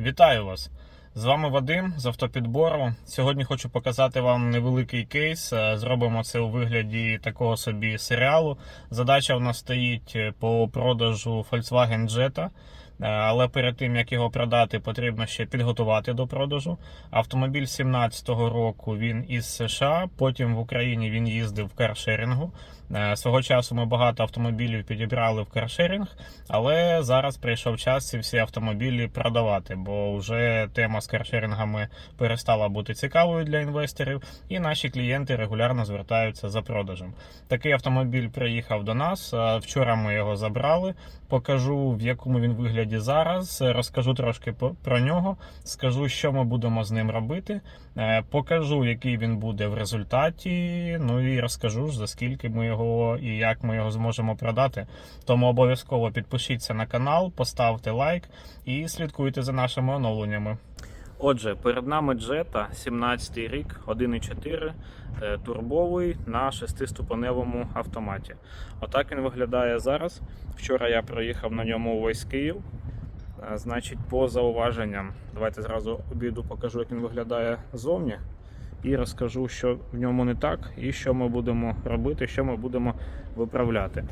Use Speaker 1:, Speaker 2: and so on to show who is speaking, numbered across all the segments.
Speaker 1: Вітаю вас! З вами Вадим з автопідбору. Сьогодні хочу показати вам невеликий кейс. Е, Зробимо це у вигляді такого собі серіалу. Задача в нас стоїть е, по продажу Volkswagen Jetta. Е, Але перед тим як його продати, потрібно ще підготувати до продажу. Автомобіль 17-го року він із США. Потім в Україні він їздив в каршерінгу. Е, Свого часу ми багато автомобілів підібрали в каршерінг, але зараз прийшов час ці всі автомобілі продавати, бо вже тема з каршерінгами перестала бути цікавою для інвесторів, і наші клієнти регулярно звертаються за продажем. Такий автомобіль приїхав до нас. е, Вчора ми його забрали. Покажу в якому він вигляді зараз. е, Розкажу трошки про нього. Скажу, що ми будемо з ним робити. е, Покажу, який він буде в результаті. Ну і розкажу ж за скільки ми його і як ми його зможемо продати. Тому обов'язково підпишіться на канал, поставте лайк і слідкуйте за нашими оновленнями. Отже, перед нами Jetta 17 й рік, 1.4 е, турбовий на шестиступеневому автоматі. Отак він виглядає зараз. Вчора я проїхав на ньому увесь Київ. Е, Значить, по зауваженням, давайте зразу обіду покажу, як він виглядає ззовні, і розкажу, що в ньому не так, і що ми будемо робити, що ми будемо виправляти.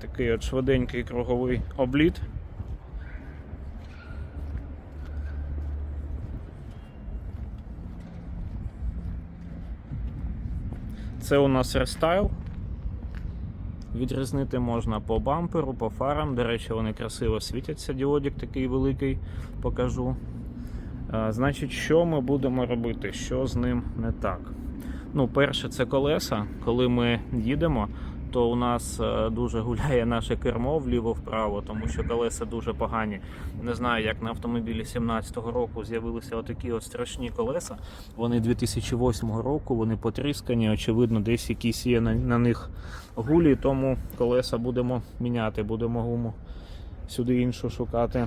Speaker 1: Такий от швиденький круговий обліт. Це у нас рестайл. Відрізнити можна по бамперу, по фарам. До речі, вони красиво світяться. Діодик такий великий покажу. Значить, що ми будемо робити? Що з ним не так? Ну, перше, це колеса. Коли ми їдемо, то у нас е, дуже гуляє наше кермо вліво-вправо, тому що колеса дуже погані. Не знаю, як на автомобілі 17-го року з'явилися отакі от страшні колеса. Вони 2008 року, вони потріскані, очевидно, десь якісь є на, на них гулі, тому колеса будемо міняти, будемо гуму сюди іншу шукати.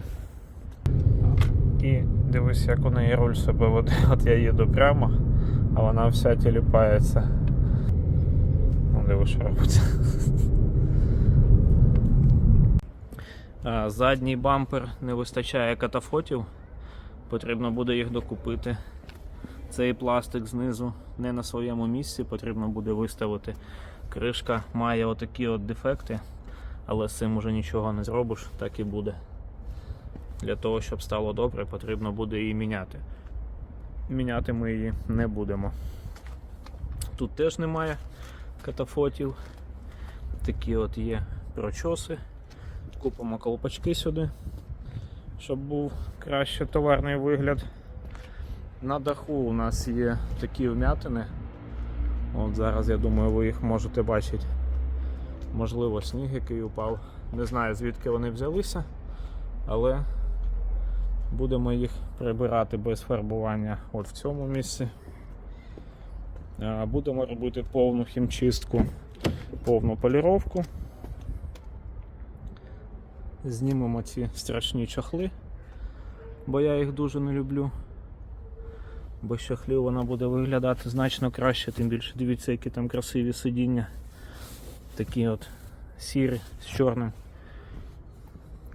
Speaker 1: І дивись, як у неї руль себе веде. От я їду прямо, а вона вся тіліпається. Диви, що робиться. Задній бампер не вистачає катафотів. Потрібно буде їх докупити. Цей пластик знизу не на своєму місці, потрібно буде виставити. Кришка має отакі от дефекти, але з цим уже нічого не зробиш, так і буде. Для того, щоб стало добре, потрібно буде її міняти. Міняти ми її не будемо. Тут теж немає катафотів. Такі от є прочоси. Купимо колпачки сюди, щоб був краще товарний вигляд. На даху у нас є такі вмятини. От зараз я думаю, ви їх можете бачити. Можливо, сніг, який упав. Не знаю звідки вони взялися, але будемо їх прибирати без фарбування от в цьому місці. А, Будемо робити повну хімчистку, повну поліровку. Знімемо ці страшні чохли, бо я їх дуже не люблю. Без чохлів вона буде виглядати значно краще, тим більше дивіться, які там красиві сидіння. Такі от сірі з чорним.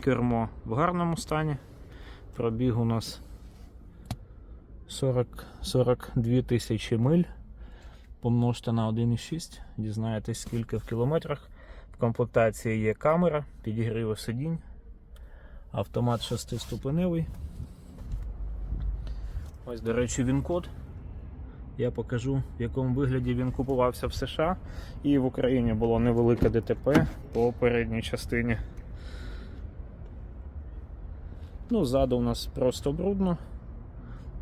Speaker 1: Кермо в гарному стані. Пробіг у нас 40, 42 тисячі миль. Помножте на 1,6, дізнаєтесь скільки в кілометрах. В комплектації є камера, підігріви сидінь, автомат шестиступеневий. Ось, до речі, він код. Я покажу, в якому вигляді він купувався в США. І в Україні було невелике ДТП по передній частині. Ну, ззаду у нас просто брудно.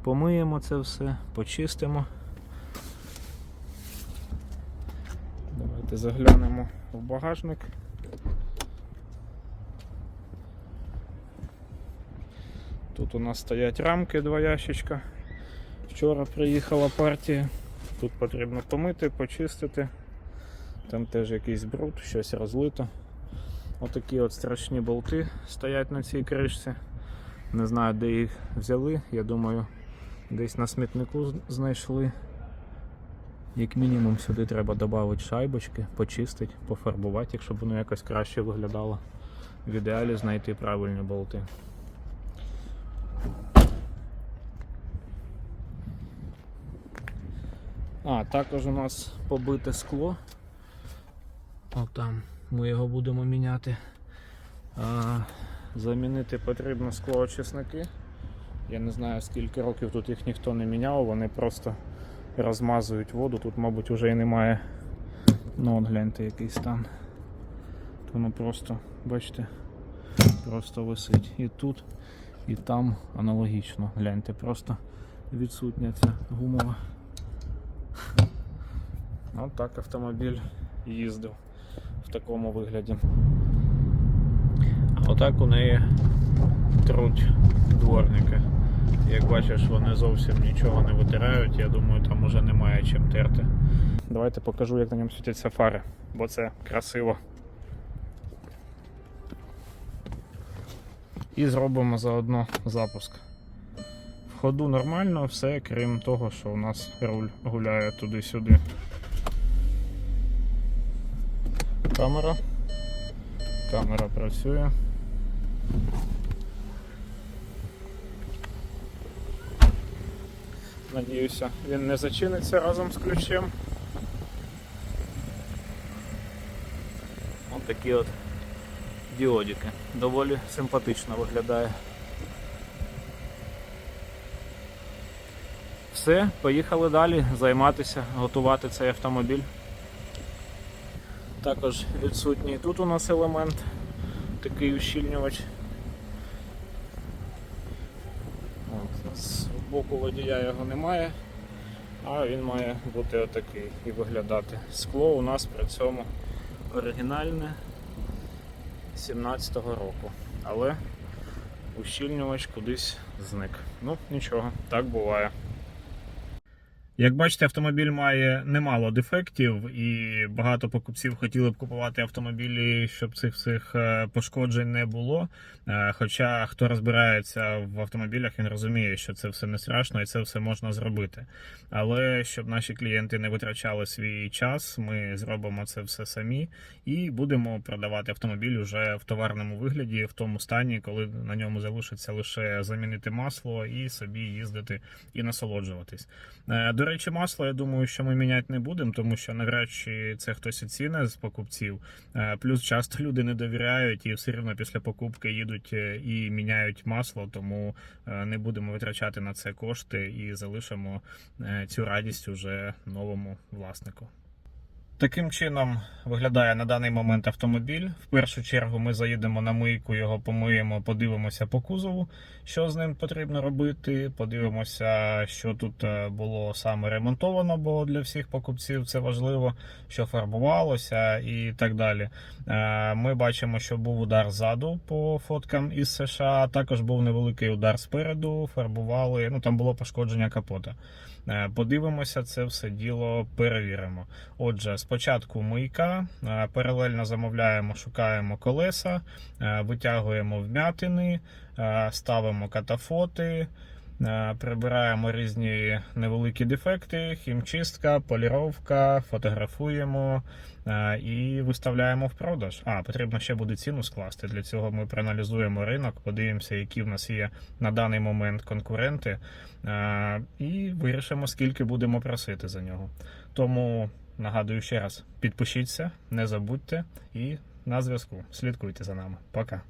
Speaker 1: Помиємо це все, почистимо. Давайте заглянемо в багажник. Тут у нас стоять рамки, два ящичка. Вчора приїхала партія. Тут потрібно помити, почистити. Там теж якийсь бруд, щось розлито. Отакі от страшні болти стоять на цій кришці. Не знаю, де їх взяли. Я думаю, десь на смітнику знайшли. Як мінімум сюди треба додати шайбочки, почистити, пофарбувати, якщо воно якось краще виглядало. в ідеалі знайти правильні болти. А, також у нас побите скло. Отам ми його будемо міняти. А, замінити потрібно склоочисники. Я не знаю скільки років тут їх ніхто не міняв, вони просто розмазують воду. Тут, мабуть, вже і немає. Ну, от гляньте, який стан. Воно просто, бачите, просто висить. І тут, і там аналогічно. Гляньте, просто відсутня ця гумова. От так автомобіль їздив в такому вигляді. А отак у неї труть дворники. Як бачиш, вони зовсім нічого не витирають. Я думаю, там уже немає чим терти. Давайте покажу, як на ньому світяться фари, бо це красиво. І зробимо заодно запуск. В ходу нормально, все крім того, що у нас руль гуляє туди-сюди. Камера. Камера працює. Надіюся, він не зачиниться разом з ключем. Ось такі от діодики. Доволі симпатично виглядає. Все, поїхали далі займатися, готувати цей автомобіль. Також відсутній тут у нас елемент, такий ущільнювач. От, з боку водія його немає, а він має бути отакий і виглядати. Скло у нас при цьому оригінальне 17-го року, але ущільнювач кудись зник. Ну, нічого, так буває. Як бачите, автомобіль має немало дефектів, і багато покупців хотіли б купувати автомобілі, щоб цих всіх е, пошкоджень не було. Е, Хоча хто розбирається в автомобілях, він розуміє, що це все не страшно і це все можна зробити. Але щоб наші клієнти не витрачали свій час, ми зробимо це все самі і будемо продавати автомобіль уже в товарному вигляді, в тому стані, коли на ньому залишиться лише замінити масло і собі їздити і насолоджуватись. Е, До речі, масло, я думаю, що ми міняти не будемо, тому що навряд чи це хтось оціне з покупців. Е, Плюс часто люди не довіряють і все рівно після покупки їдуть е, і міняють масло, тому е, не будемо витрачати на це кошти і залишимо цю радість уже новому власнику. Таким чином виглядає на даний момент автомобіль. В першу чергу ми заїдемо на мийку, його помиємо, подивимося по кузову, що з ним потрібно робити. Подивимося, що тут е, було саме ремонтовано, бо для всіх покупців це важливо, що фарбувалося і так далі. Е, Ми бачимо, що був удар ззаду по фоткам із США. Також був невеликий удар спереду. Фарбували. Ну там було пошкодження капота. Е, Подивимося, це все діло перевіримо. Отже, спочатку мийка, е, паралельно замовляємо, шукаємо колеса, е, витягуємо вмятини, ставимо катафоти. Е, Прибираємо різні невеликі дефекти, хімчистка, поліровка, фотографуємо е, і виставляємо в продаж. А, потрібно ще буде ціну скласти. Для цього ми проаналізуємо ринок, подивимося, які в нас є на даний момент конкуренти, е, і вирішимо, скільки будемо просити за нього. Тому нагадую ще раз: підпишіться, не забудьте і на зв'язку. Слідкуйте за нами. Пока.